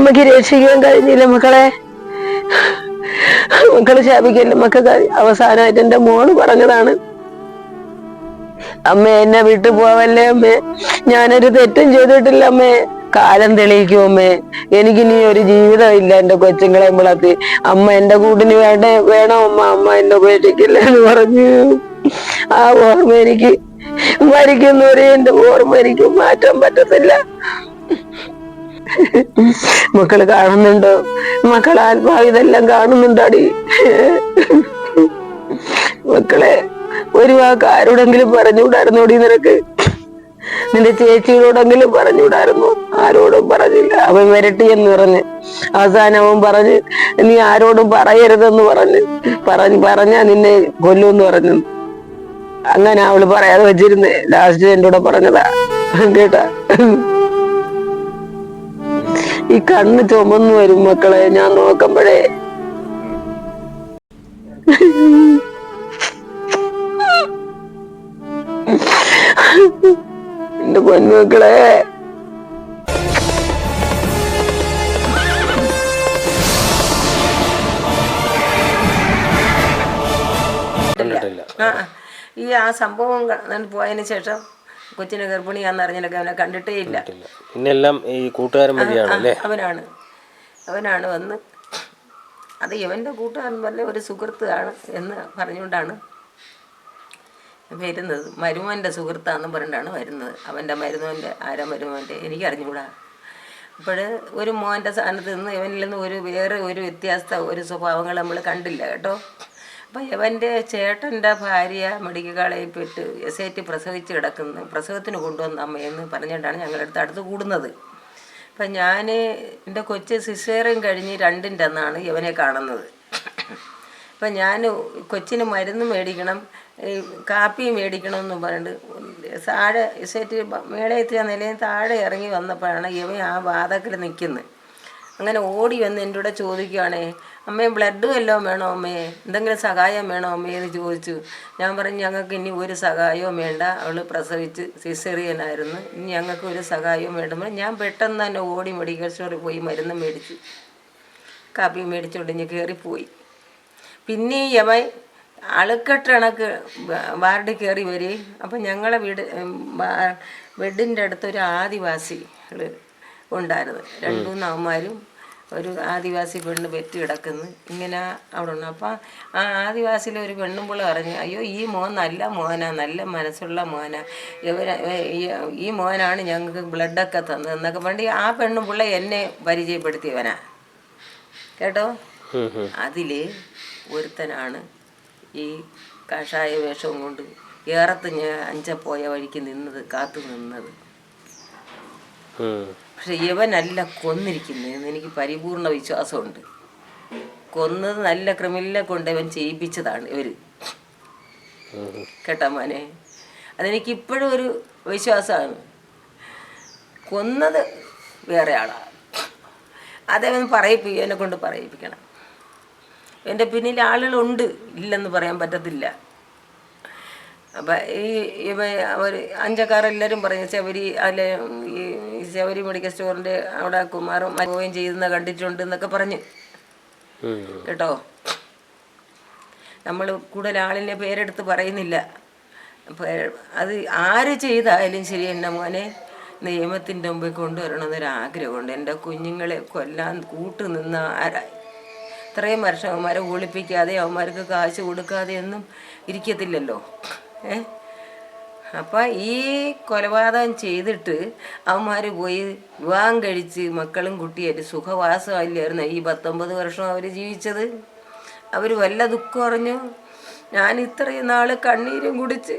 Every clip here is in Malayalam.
അമ്മയ്ക്ക് രക്ഷിക്കാൻ കഴിഞ്ഞില്ല മക്കളെ. മക്കൾ ശാപിക്കല്ലേ മക്കൾ അവസാനമായിട്ട് എന്റെ മോൾ പറഞ്ഞതാണ്. അമ്മ എന്നെ വിട്ടു പോവല്ലേ അമ്മേ? ഞാനൊരു തെറ്റും ചെയ്തിട്ടില്ല അമ്മേ. കാലം തെളിയിക്കും അമ്മേ. എനിക്കിനി ഒരു ജീവിതം ഇല്ല എന്റെ കൊച്ചുങ്ങളെ വളർത്തി. അമ്മ എന്റെ കൂട്ടിന് വേണ്ട വേണം അമ്മ? അമ്മ എന്നെ ഉപേക്ഷിക്കില്ല എന്ന് പറഞ്ഞു. ആ ഓർമ്മ എനിക്ക് മരിക്കുന്നവരെ എന്റെ ഓർമ്മ എനിക്ക് മാറ്റാൻ പറ്റത്തില്ല. മക്കൾ കാണുന്നുണ്ടോ. മക്കൾ ആത്മാവ് ഇതെല്ലാം കാണുന്നുണ്ടാടി. മക്കളെ ഒരു വാക്ക് ആരോടെങ്കിലും പറഞ്ഞുകൂടായിരുന്നോടി നിനക്ക്? നിന്റെ ചേച്ചിയോടെങ്കിലും പറഞ്ഞുകൂടായിരുന്നു? ആരോടും പറഞ്ഞില്ല. അവൻ വരട്ടി എന്ന് പറഞ്ഞ്. അവസാനം അവൻ പറഞ്ഞ് നീ ആരോടും പറയരുതെന്ന് പറഞ്ഞ്. പറഞ്ഞ് പറഞ്ഞാ നിന്നെ കൊല്ലുമെന്ന് പറഞ്ഞു. അങ്ങനെ അവൾ പറയാതെ വെച്ചിരുന്നേ. ലാസ്റ്റ് എന്റെ കൂടെ പറഞ്ഞതാ. കേട്ടാ? കണ്ണ് ചുമന്നു വരും മക്കളെ. ഞാൻ നോക്കുമ്പോഴേ. എന്റെ പൊന്മക്കളെ. ഈ ആ സംഭവം പോയതിന് ശേഷം കൊച്ചിനെ ഗർഭിണിയാന്ന് അറിഞ്ഞിട്ടൊക്കെ അവനെ കണ്ടിട്ടേ ഇല്ല. പിന്നെല്ലാം ഈ കൂട്ടുകാരൻ വഴിയാണ് അല്ലേ അവനാണ്. അവനാണ് വന്ന് അത് ഇവന്റെ കൂട്ടുകാരൻ വല്ല ഒരു സുഹൃത്താണ് എന്ന് പറഞ്ഞുകൊണ്ടാണ് വരുന്നത്. മരുമോന്റെ സുഹൃത്താന്ന് പറഞ്ഞിട്ടാണ് വരുന്നത്. അവന്റെ മരുമോന്റെ ആരാ മരുമോന്റെ എനിക്ക് അറിഞ്ഞുകൂടാ അപ്പോൾ ഒരു മോന്റെ സ്ഥാനത്ത് നിന്ന് ഇവനിൽ നിന്ന് ഒരു വേറെ ഒരു വ്യത്യാസ ഒരു സ്വഭാവങ്ങൾ നമ്മൾ കണ്ടില്ല കേട്ടോ. അപ്പം ഇവന്റെ ചേട്ടന്റെ ഭാര്യ മെഡിക്കൽ പോയിട്ട് എസ് ഐ ടി പ്രസവിച്ച് കിടക്കുന്നു. പ്രസവത്തിന് കൊണ്ടുവന്ന അമ്മയെന്ന് പറഞ്ഞുകൊണ്ടാണ് ഞങ്ങളുടെ അടുത്ത് കൂടുന്നത്. അപ്പം ഞാൻ എന്റെ കൊച്ച് സിസേറിയും കഴിഞ്ഞ് രണ്ടിന്റെ അന്നാണ് ഇവനെ കാണുന്നത്. അപ്പം ഞാൻ കൊച്ചിന് മരുന്ന് മേടിക്കണം കാപ്പി മേടിക്കണം എന്ന് പറഞ്ഞിട്ട് താഴെ എസ് ഐ മേളെ എത്തിയ നിലയിൽ താഴെ ഇറങ്ങി വന്നപ്പോഴാണ് ഇവൻ ആ വാതക്കിൽ നിൽക്കുന്നത്. അങ്ങനെ ഓടി വന്ന് എന്റെ കൂടെ ചോദിക്കുകയാണേ അമ്മേ ബ്ലഡ് വല്ലതും വേണോ അമ്മേ? എന്തെങ്കിലും സഹായം വേണോ അമ്മേ? എന്ന് ചോദിച്ചു. ഞാൻ പറഞ്ഞു ഞങ്ങൾക്ക് ഇനി ഒരു സഹായവും വേണ്ട. അവൾ പ്രസവിച്ച് സിസേറിയനായിരുന്നു. ഇനി ഞങ്ങൾക്ക് ഒരു സഹായവും വേണ്ട. ഞാൻ പെട്ടെന്ന് തന്നെ ഓടി മെഡിക്കൽ സ്റ്റോറിൽ പോയി മരുന്ന് മേടിച്ചു. കാപ്പി മേടിച്ചുകൊണ്ട് കയറിപ്പോയി പിന്നെ യവൻ അളുക്കെട്ടണക്ക് വാർഡിൽ കയറി വരികയും അപ്പം ഞങ്ങളെ വീട് ബെഡിന്റെ അടുത്തൊരു ആദിവാസികൾ ഉണ്ടായിരുന്നു. രണ്ടു മൂന്ന് അവന്മാരും ഒരു ആദിവാസി പെണ്ണ് പെറ്റി കിടക്കുന്നു. ഇങ്ങനെ അവിടെ ഉണ്ട്. അപ്പം ആ ആദിവാസിയിൽ ഒരു പെണ്ണും പെണ്ണുമ്പിള്ള പറഞ്ഞു അയ്യോ ഈ മോൻ നല്ല മോനാ നല്ല മനസ്സുള്ള മോനാ. ഇവര ഈ- മോനാണ് ഞങ്ങൾക്ക് ബ്ലഡൊക്കെ തന്നത് എന്നൊക്കെ പറഞ്ഞ് ആ പെണ്ണും പിള്ള എന്നെ പരിചയപ്പെടുത്തിയവനാ. കേട്ടോ. അതിൽ ഒരുത്തനാണ് ഈ കഷായ വേഷവും കൊണ്ട് ഏറത്ത് ഞാൻ പോയ വഴിക്ക് നിന്നത് കാത്തു നിന്നത്. പക്ഷെ ഇവനല്ല കൊന്നിരിക്കുന്നതെന്ന് എനിക്ക് പരിപൂർണ വിശ്വാസമുണ്ട്. കൊന്നത് നല്ല ക്രിമിനലിനെ കൊണ്ട് ഇവൻ ചെയ്യിപ്പിച്ചതാണ് ഇവർ. കേട്ടാ മോനെ? അതെനിക്ക് ഇപ്പോഴും ഒരു വിശ്വാസമാണ്. കൊന്നത് വേറെ ആളാണ് അതവൻ പറയിപ്പിക്കും എന്നെ കൊണ്ട് പറയിപ്പിക്കണം. എന്റെ പിന്നിൽ ആളുകളുണ്ട് ഇല്ലെന്ന് പറയാൻ പറ്റത്തില്ല. അപ്പം ഈ ഇവ അവർ അഞ്ചക്കാരെല്ലാവരും പറഞ്ഞു ശബരി അല്ലെ ഈ ശബരി മെഡിക്കൽ സ്റ്റോറിന്റെ അവിടെ കുമാറും പോവുകയും ചെയ്യുന്ന കണ്ടിട്ടുണ്ട് എന്നൊക്കെ പറഞ്ഞു. കേട്ടോ? നമ്മൾ കൂടുതൽ ആളിന്റെ പേരെടുത്ത് പറയുന്നില്ല. അത് ആര് ചെയ്തായാലും ശരി എന്റെ മോനെ നിയമത്തിന്റെ മുമ്പിൽ കൊണ്ടുവരണമെന്നൊരാഗ്രഹമുണ്ട്. എന്റെ കുഞ്ഞുങ്ങളെ കൊല്ലാൻ കൂട്ടു നിന്ന ആരായി ഇത്രയും വർഷം അവന്മാരെ ഒളിപ്പിക്കാതെ അവന്മാർക്ക് കാശ് കൊടുക്കാതെ ഒന്നും ഇരിക്കത്തില്ലല്ലോ. അപ്പം ഈ കൊലപാതകം ചെയ്തിട്ട് അവന്മാർ പോയി വിവാഹം കഴിച്ച് മക്കളും കുട്ടിയായിട്ട് സുഖവാസമല്ലായിരുന്നു ഈ പത്തൊമ്പത് വർഷം അവർ ജീവിച്ചത്. അവർ വല്ല ദുഃഖം അറിഞ്ഞു? ഞാൻ ഇത്രയും നാൾ കണ്ണീരും കുടിച്ച്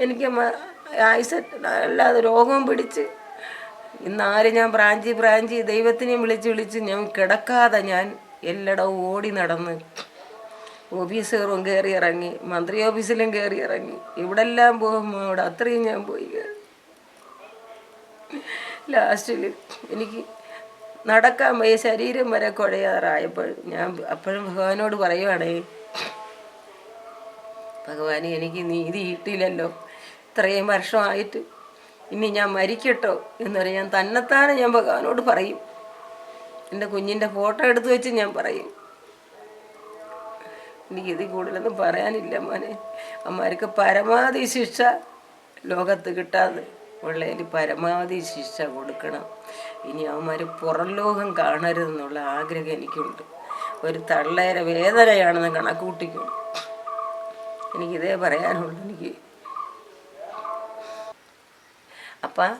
എനിക്ക് ആയുസ അല്ലാതെ രോഗവും പിടിച്ച് ഇന്നാൽ ഞാൻ ബ്രാഞ്ചി ബ്രാഞ്ചി ദൈവത്തിനെ വിളിച്ച് വിളിച്ച് ഞാൻ കിടക്കാതെ ഞാൻ എല്ലായിടവും ഓടി നടന്ന് ഓഫീസുകളും കയറി ഇറങ്ങി. മന്ത്രി ഓഫീസിലും കയറി ഇറങ്ങി. ഇവിടെല്ലാം പോകുമ്പോൾ അവിടെ അത്രയും ഞാൻ പോയി കയറി ലാസ്റ്റിൽ എനിക്ക് നടക്കാൻ വയ്യ. ശരീരം വരെ കുഴയാറായപ്പോൾ ഞാൻ അപ്പോഴും ഭഗവാനോട് പറയുവാണേ ഭഗവാൻ എനിക്ക് നീതി കിട്ടിയില്ലല്ലോ. ഇത്രയും വർഷമായിട്ട് ഇനി ഞാൻ മരിക്കട്ടോ എന്ന് പറയാൻ തന്നെത്താനെ ഞാൻ ഭഗവാനോട് പറയും. എന്റെ കുഞ്ഞിന്റെ ഫോട്ടോ എടുത്ത് വെച്ച് ഞാൻ പറയും. എനിക്ക് ഇത് കൂടുതലൊന്നും പറയാനില്ല മോനെ. അമ്മമാർക്ക് പരമാവധി ശിക്ഷ ലോകത്ത് കിട്ടാതെ ഉള്ളതിൽ പരമാവധി ശിക്ഷ കൊടുക്കണം. ഇനി അവന്മാർ പുറം ലോകം കാണരുതെന്നുള്ള ആഗ്രഹം എനിക്കുണ്ട്. ഒരു തള്ളേര വേദനയാണെന്ന് കണക്കൂട്ടിക്കും. എനിക്കിതേ പറയാനുള്ളൂ എനിക്ക്. അപ്പം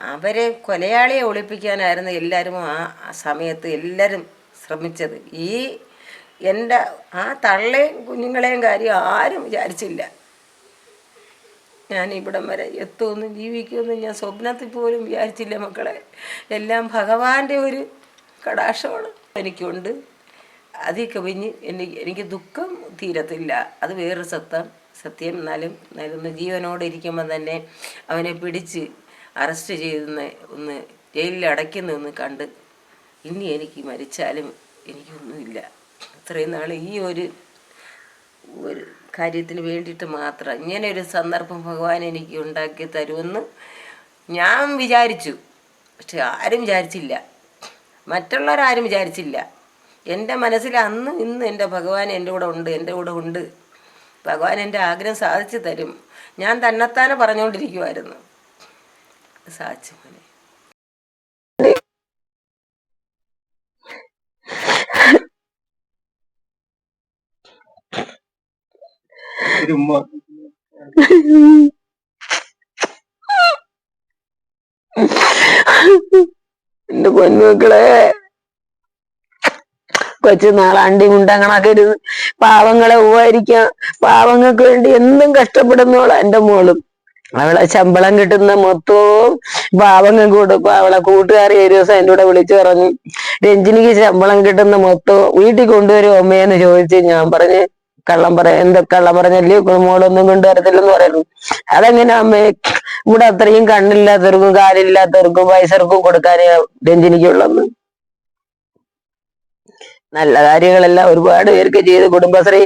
അവരെ കൊലയാളിയെ ഒളിപ്പിക്കാനായിരുന്നു എല്ലാവരും ആ സമയത്ത് എല്ലാവരും ശ്രമിച്ചത്. ഈ എന്റെ ആ തള്ളയും കുഞ്ഞുങ്ങളെയും കാര്യം ആരും വിചാരിച്ചില്ല. ഞാൻ ഇവിടം വരെ എത്തുമെന്നും ജീവിക്കുമെന്നും ഞാൻ സ്വപ്നത്തിൽ പോലും വിചാരിച്ചില്ല മക്കളെ. എല്ലാം ഭഗവാന്റെ ഒരു കടാക്ഷമാണ്. എനിക്കുണ്ട്. അതിൽ കവിഞ്ഞ് എനിക്ക് എനിക്ക് ദുഃഖം തീരത്തില്ല. അത് വേറൊരു സത്യം. സത്യം എന്നാലും നൽകുന്ന ജീവനോടെ ഇരിക്കുമ്പോൾ തന്നെ അവനെ പിടിച്ച് അറസ്റ്റ് ചെയ്തെന്ന് ഒന്ന് ജയിലിൽ അടയ്ക്കുന്നൊന്ന് കണ്ട് ഇനി എനിക്ക് മരിച്ചാലും എനിക്കൊന്നുമില്ല. ഇത്രയും നാൾ ഈ ഒരു ഒരു കാര്യത്തിന് വേണ്ടിയിട്ട് മാത്രം ഇങ്ങനെ ഒരു സന്ദർഭം ഭഗവാൻ എനിക്ക് ഉണ്ടാക്കി തരുമെന്ന് ഞാൻ വിചാരിച്ചു. പക്ഷെ ആരും വിചാരിച്ചില്ല. മറ്റുള്ളവരാരും വിചാരിച്ചില്ല. എന്റെ മനസ്സിൽ അന്ന് ഇന്ന് എന്റെ ഭഗവാൻ എന്റെ കൂടെ ഉണ്ട് എന്റെ കൂടെ ഉണ്ട്. ഭഗവാൻ എന്റെ ആഗ്രഹം സാധിച്ചു തരും. ഞാൻ തന്നെത്താനെ പറഞ്ഞുകൊണ്ടിരിക്കുമായിരുന്നു സാധിച്ചു മോനെ. എന്റെ പൊന്നുമക്കളെ കൊച്ചു നാളെ അണ്ടി മുണ്ടങ്ങണക്കരുത്. പാവങ്ങളെ ഉപകരിക്കാം പാവങ്ങൾക്ക് വേണ്ടി എന്നും കഷ്ടപ്പെടുന്നോളാ എന്റെ മോളും. അവളെ ശമ്പളം കിട്ടുന്ന മൊത്തവും പാവങ്ങൾക്ക് കൊടുക്കും. അവളെ കൂട്ടുകാരി ഒരു ദിവസം എന്റെ കൂടെ വിളിച്ചു പറഞ്ഞു രഞ്ജിനിക്ക് ശമ്പളം കിട്ടുന്ന മൊത്തവും വീട്ടിൽ കൊണ്ടുവരും അമ്മയെന്ന് ചോദിച്ചു ഞാൻ പറഞ്ഞ് കള്ളം പറ എന്താ കള്ളം പറഞ്ഞല്ലേ മോളൊന്നും കൊണ്ടുവരത്തില്ലെന്ന് പറയുന്നു. അതെങ്ങനെ അമ്മയെ ഇവിടെ അത്രയും കണ്ണില്ലാത്തവർക്കും കാലില്ലാത്തവർക്കും വയസ്സർക്കും കൊടുക്കാനേ രഞ്ജിനിക്കുള്ളന്ന്. നല്ല കാര്യങ്ങളെല്ലാം ഒരുപാട് പേർക്ക് ചെയ്ത് കുടുംബശ്രീ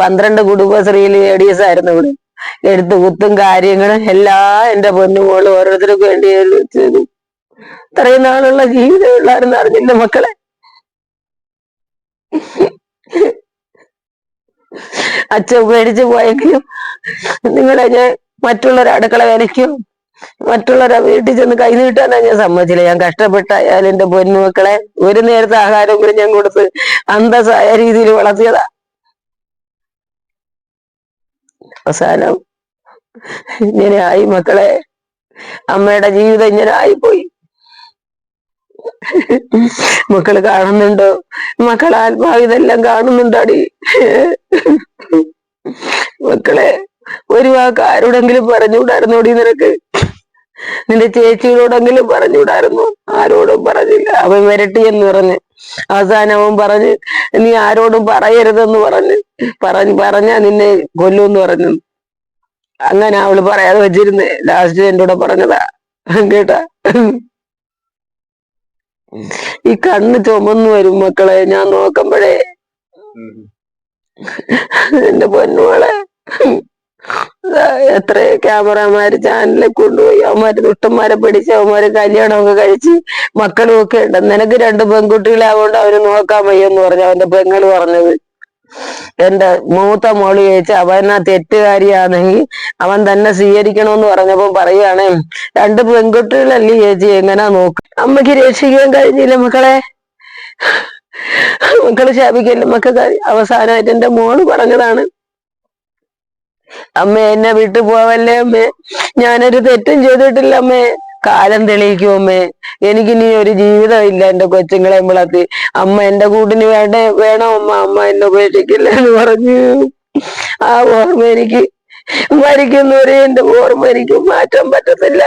പന്ത്രണ്ട് കുടുംബശ്രീയിൽ എ ഡി എസ് ആയിരുന്നു ഇവിടെ എടുത്തു കുത്തും കാര്യങ്ങളും എല്ലാം എന്റെ പൊന്നുമോൾ ഓരോരുത്തർക്കും വേണ്ടി ചെയ്തു. ഇത്രയും നാളുള്ള ജീവിതം ഉള്ളാരെന്ന് അറിഞ്ഞില്ല മക്കളെ? അച്ഛൻ പേടിച്ചു പോയെങ്കിലും നിങ്ങളെ ഞാൻ മറ്റുള്ളവരുടെ അടുക്കള വേലയ്ക്കും മറ്റുള്ളവരെ വീട്ടിൽ ചെന്ന് കൈ നീട്ടാനാ ഞാൻ സമ്മതിച്ചില്ല. ഞാൻ കഷ്ടപ്പെട്ടായാലും എന്റെ പൊന്നുമക്കളെ ഒരു നേരത്തെ ആഹാരം കൂടി ഞാൻ കൊടുത്ത് അന്തസ്സായ രീതിയിൽ വളർത്തിയതാ. അവസാനം ഇങ്ങനെ ആയി മക്കളെ. അമ്മയുടെ ജീവിതം ഇങ്ങനെ ആയിപ്പോയി. മക്കൾ കാണുന്നുണ്ടോ? മക്കൾ ആത്മാവ് ഇതെല്ലാം കാണുന്നുണ്ടാടി? മക്കളെ ഒരു വാക്ക് ആരോടെങ്കിലും പറഞ്ഞുകൂടായിരുന്നോടി നിനക്ക്? നിന്റെ ചേച്ചിയോടെങ്കിലും പറഞ്ഞുകൂടായിരുന്നു? ആരോടും പറഞ്ഞില്ല. അവൻ വരട്ടി എന്ന് പറഞ്ഞ് അവസാനം അവൻ പറഞ്ഞ് നീ ആരോടും പറയരുതെന്ന് പറഞ്ഞ് പറഞ്ഞ് പറഞ്ഞാ നിന്നെ കൊല്ലുമെന്ന് പറഞ്ഞു. അങ്ങനെ അവൾ പറയാതെ വെച്ചിരുന്നേ. ലാസ്റ്റ് എന്റെ കൂടെ പറഞ്ഞതാ. കേട്ടാ? ഈ കണ്ണ് ചുമന്നു വരും മക്കളെ. ഞാൻ നോക്കുമ്പോഴേ എന്റെ പൊന്നുമോളെ എത്ര ക്യാമറമാര് ചാനലിൽ കൊണ്ടുപോയി അവന്മാര് ദുഷ്ടന്മാരെ പിടിച്ച് അവന്മാര് കല്യാണമൊക്കെ കഴിച്ച് മക്കളും ഒക്കെ ഉണ്ട്. നിനക്ക് രണ്ട് പെൺകുട്ടികളെ അതുകൊണ്ട് അവർ നോക്കാൻ വയ്യെന്ന് പറഞ്ഞു അവന്റെ പെങ്ങൾ പറഞ്ഞത്. എന്റെ മൂത്ത മോൾ ചോദിച്ചു അവൻ ആ തെറ്റുകാരിയാണെങ്കിൽ അവൻ തന്നെ സ്വീകരിക്കണമെന്ന് പറഞ്ഞപ്പോ പറയാണ് രണ്ട് പെൺകുട്ടികളല്ലേ ചേച്ചി എങ്ങനെ നോക്കും? അമ്മയ്ക്ക് രക്ഷിക്കാൻ കഴിഞ്ഞില്ല മക്കളെ? മക്കൾ ശാപിക്കില്ല മക്കൾ അവസാനമായിട്ട് എന്റെ മോൾ പറഞ്ഞതാണ് അമ്മ എന്നെ വിട്ടു പോവല്ലേ അമ്മേ? ഞാനൊരു തെറ്റും ചെയ്തിട്ടില്ല അമ്മേ. കാലം തെളിയിക്കും അമ്മേ. എനിക്കിനി ഒരു ജീവിതം ഇല്ല എന്റെ കൊച്ചുങ്ങളെ വളർത്തി. അമ്മ എന്റെ കൂട്ടിന് വേണ്ട വേണം അമ്മ. അമ്മ എന്നെ ഉപേക്ഷിക്കില്ല എന്ന് പറഞ്ഞു. ആ ഓർമ്മ എനിക്ക് മരിക്കുന്നവരെ എന്റെ ഓർമ്മ എനിക്ക് മാറ്റാൻ പറ്റത്തില്ല.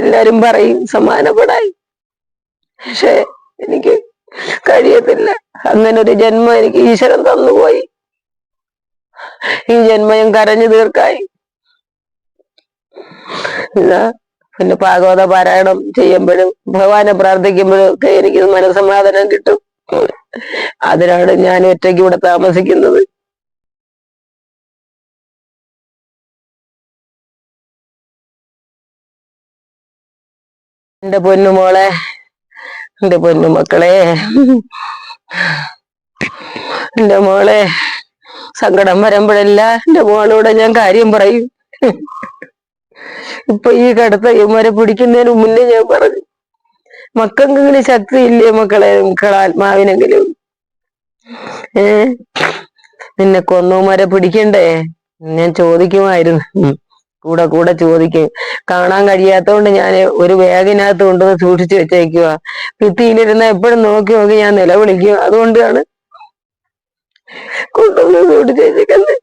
എല്ലാരും പറയും സമാനപ്പെടായി പക്ഷെ എനിക്ക് കഴിയത്തില്ല. അങ്ങനെ ഒരു ജന്മം എനിക്ക് ഈശ്വരൻ തന്നുപോയി. ഈ ജന്മം കരഞ്ഞു തീർക്കായി. ഇതാ പിന്നെ ഭാഗവത പാരായണം ചെയ്യുമ്പോഴും ഭഗവാനെ പ്രാർത്ഥിക്കുമ്പോഴും ഒക്കെ എനിക്ക് മനസമാധാനം കിട്ടും. അതിനാണ് ഞാൻ ഒറ്റയ്ക്ക് ഇവിടെ താമസിക്കുന്നത്. എന്റെ പൊന്നുമോളെ എന്റെ പൊന്നുമക്കളെ എന്റെ മോളെ സങ്കടം വരുമ്പോഴല്ല എന്റെ മോളോട് ഞാൻ കാര്യം പറയും. ഇപ്പൊ ഈ കടുത്ത ഇവരെ പിടിക്കുന്നതിന് മുന്നേ ഞാൻ പറഞ്ഞു മക്കൾക്കെങ്കിലും ശക്തി ഇല്ലേ മക്കളെ? മക്കളെ ആത്മാവിനെങ്കിലും. ഏ? നിന്നെ കൊന്നവന്മാരെ പിടിക്കണ്ടേ? ഞാൻ ചോദിക്കുമായിരുന്നു. കൂടെ കൂടെ ചോദിക്കും. കാണാൻ കഴിയാത്തോണ്ട് ഞാൻ ഒരു ബാഗിനകത്ത് കൊണ്ടുവന്ന് സൂക്ഷിച്ചു വെച്ചേക്കുക ഭിത്തിയിലിരുന്ന എപ്പോഴും നോക്കി നോക്കി ഞാൻ നിലവിളിക്കും. അതുകൊണ്ടാണ് കൊണ്ടുവന്ന് സൂക്ഷിച്ചു വെച്ചേക്കുന്നത്.